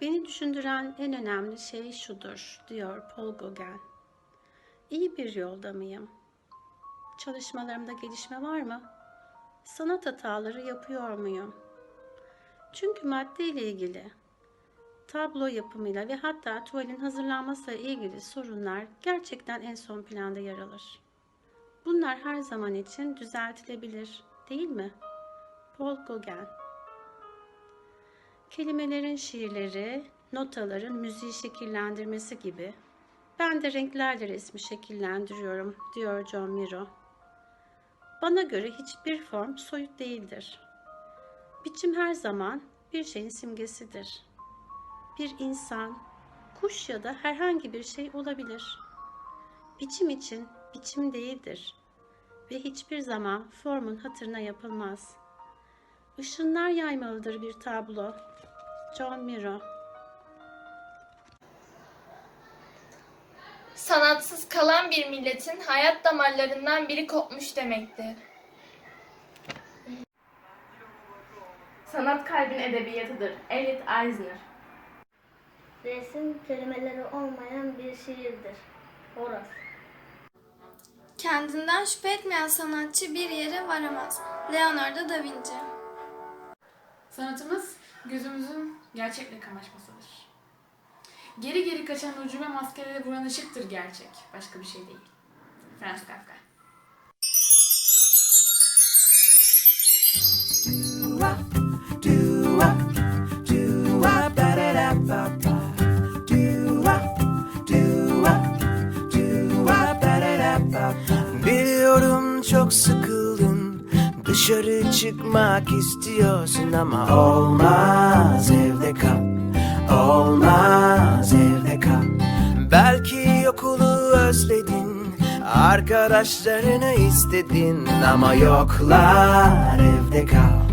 Beni düşündüren en önemli şey şudur, diyor Paul Gauguin. İyi bir yolda mıyım? Çalışmalarımda gelişme var mı? Sanat hataları yapıyor muyum? Çünkü madde ile ilgili, tablo yapımıyla ve hatta tuvalin hazırlanmasıyla ilgili sorunlar gerçekten en son planda yer alır. Bunlar her zaman için düzeltilebilir, değil mi? Paul Gauguin Kelimelerin şiirleri, notaların müziği şekillendirmesi gibi. Ben de renklerle resmi şekillendiriyorum, diyor John Miro. Bana göre hiçbir form soyut değildir. Biçim her zaman bir şeyin simgesidir. Bir insan, kuş ya da herhangi bir şey olabilir. Biçim için biçim değildir ve hiçbir zaman formun hatırına yapılmaz. Işınlar yaymalıdır bir tablo. John Miro Sanatsız kalan bir milletin hayat damarlarından biri kopmuş demektir. Sanat kalbin edebiyatıdır. Elliot Eisner. Resim kelimeleri olmayan bir şiirdir. Horace. Kendinden şüphe etmeyen sanatçı bir yere varamaz. Leonardo da Vinci. Sanatımız gözümüzün gerçekle kamaşmasıdır. Geri geri kaçan ucu ve maskelere vuran ışıktır gerçek. Başka bir şey değil. Franz Kafka. Biliyorum çok sıkıldın Dışarı çıkmak istiyorsun ama olmaz Belki okulu özledin Arkadaşlarını istedin ama yoklar evde kal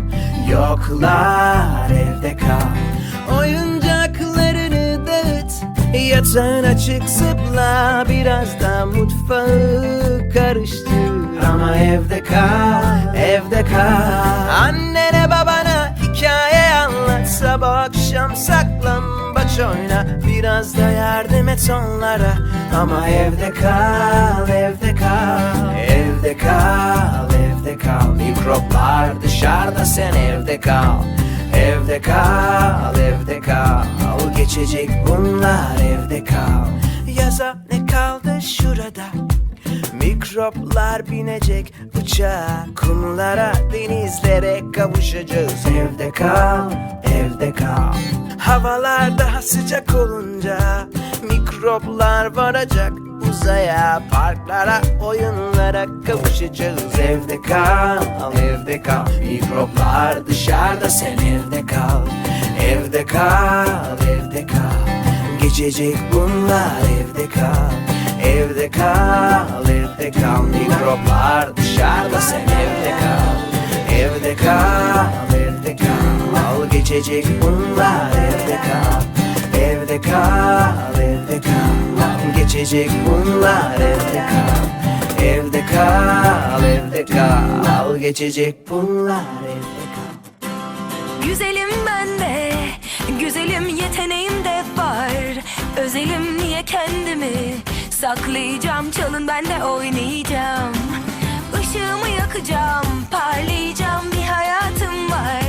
Yoklar evde kal. Oyuncaklarını dağıt Yatağın açık zıpla Biraz da mutfağı karıştır. Ama evde kal, evde kal. Annene babana hikaye anlat Sabah akşam saklambaç oyna. Biraz da yardım et onlara Ama evde kal, evde kal. Evde kal, evde kal. Mikroplar dışarıda sen evde kal. Evde kal, evde kal. Geçecek bunlar evde kal. Yaza ne kaldı şurada? Mikroplar binecek uçağa. Kumlara, denizlere kavuşacağız. Evde kal, evde kal Havalar daha sıcak olunca Mikroplar varacak. Uzaya Parklara, oyunlara kavuşacağız. Evde kal, evde kal. Mikroplar dışarıda sen evde kal. Evde kal, evde kal. Geçecek bunlar Evde kal, evde kal geçecek bunlar evde kal. Evde kal, evde kal. Geçecek bunlar evde kal. Evde kal, evde kal. Al geçecek bunlar evde kal. Güzelim ben de, güzelim yeteneğim de var. Özelim niye kendimi saklayacağım, çalın ben de oynayacağım. Işığımı yakacağım, parlayacağım. Bir hayatım var.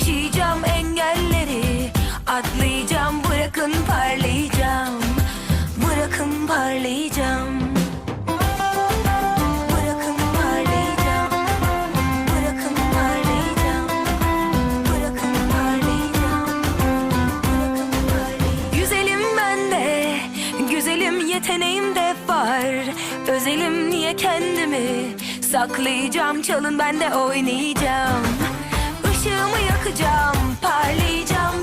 Yaşayacağım engelleri, atlayacağım, bırakın parlayacağım. Bırakın parlayacağım. Yeteneğim de var. Özelim niye kendimi saklayacağım, çalın ben de oynayacağım. Işığımı yakacağım, parlayacağım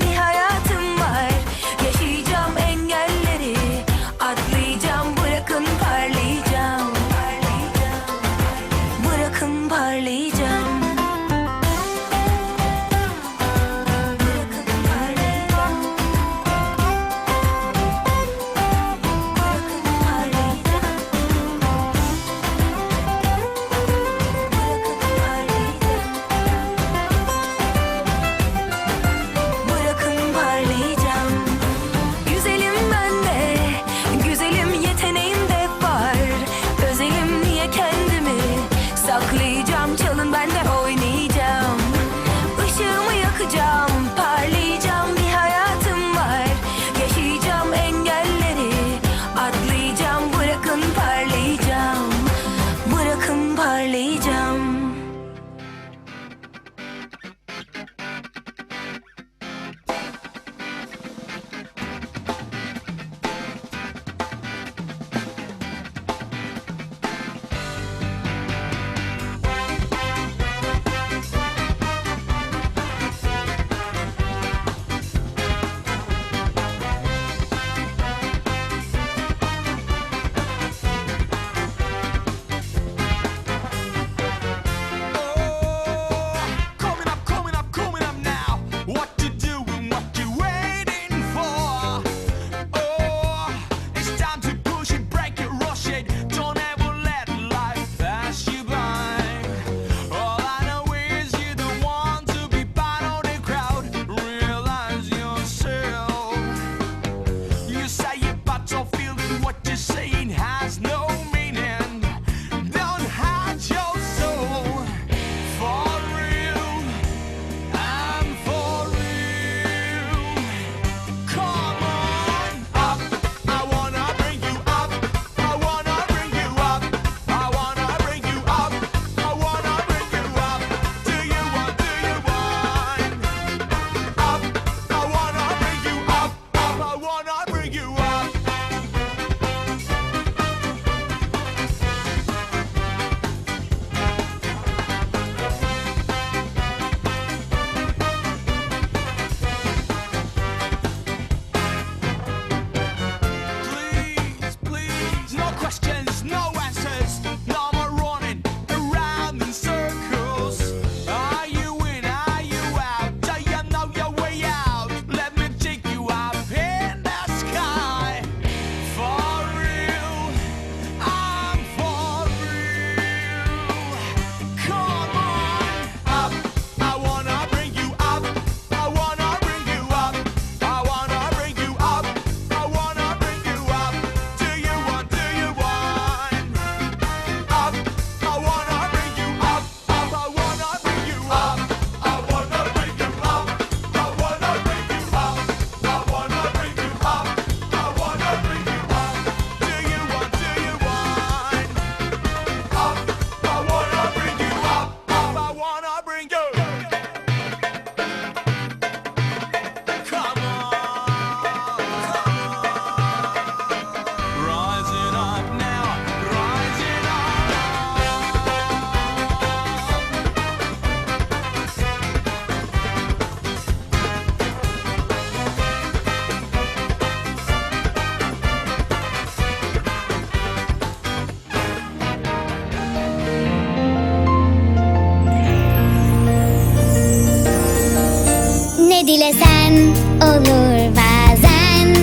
olur bazen.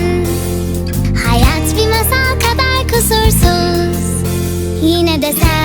Hayat bir masal kadar kusursuz. Yine de sen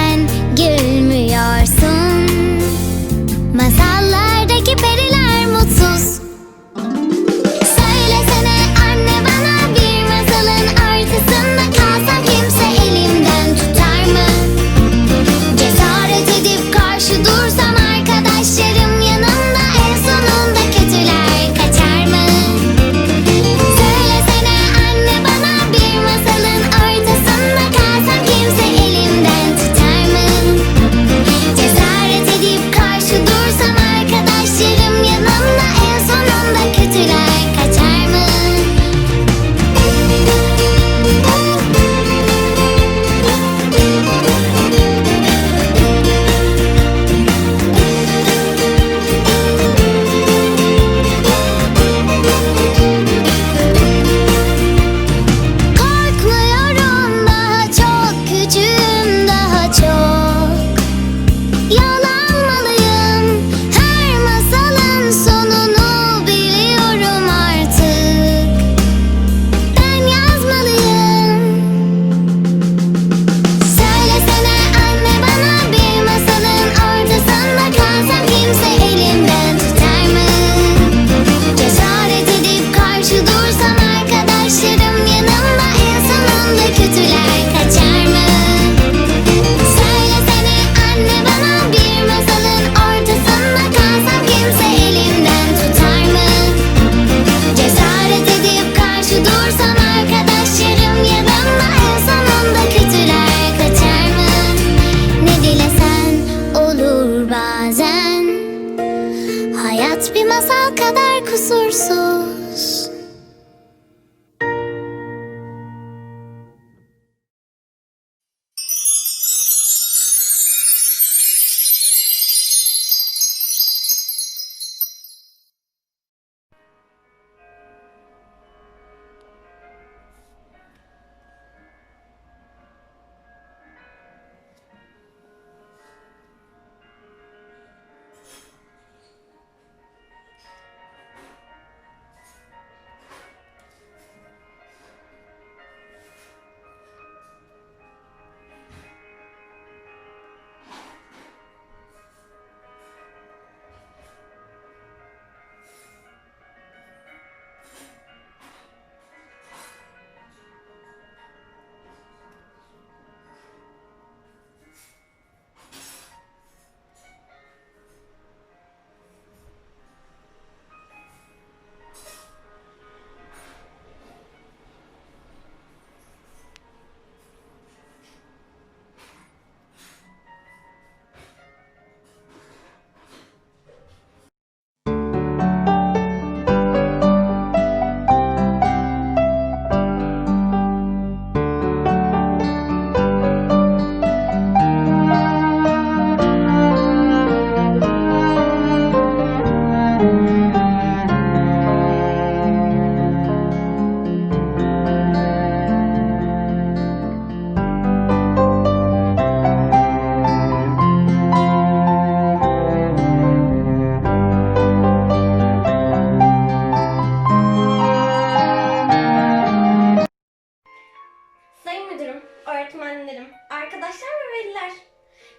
arkadaşlar ve veliler.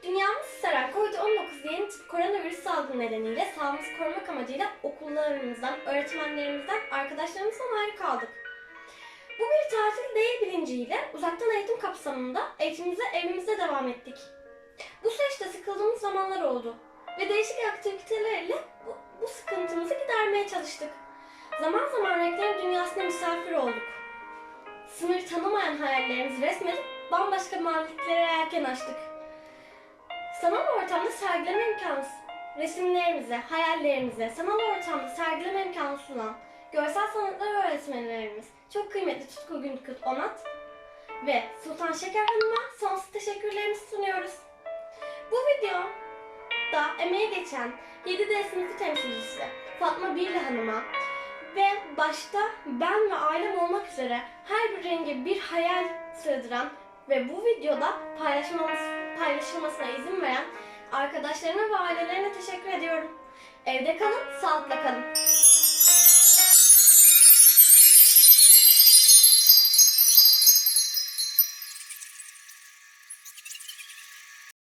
Dünyamız saran COVID-19 yeni tip koronavirüs salgını nedeniyle sağlığımızı korumak amacıyla okullarımızdan, öğretmenlerimizden, arkadaşlarımızdan ayrı kaldık. Bu bir tatil değil bilinciyle uzaktan eğitim kapsamında eğitimimize evimizde devam ettik. Bu süreçte sıkıldığımız zamanlar oldu ve değişik aktivitelerle bu, bu sıkıntımızı gidermeye çalıştık. Zaman zaman renklerin dünyasına misafir olduk. Sınır tanımayan hayallerimizi resmedip bambaşka maliklere erken açtık. Sanal ortamda sergileme imkanı, resimlerimize, hayallerimize sanal ortamda sergileme imkanı sunan görsel sanatlar öğretmenlerimiz çok kıymetli Tutku Günkut Onat ve Sultan Şeker Hanım'a sonsuz teşekkürlerimizi sunuyoruz. Bu video da emeği geçen 7D sınıfı temsilcisi Fatma Birli Hanım'a ve başta ben ve ailem olmak üzere her bir renge bir hayal sığdıran ve bu videoda paylaşılması, paylaşılmasına izin veren arkadaşlarına ve ailelerine teşekkür ediyorum. Evde kalın, sağlıkla kalın.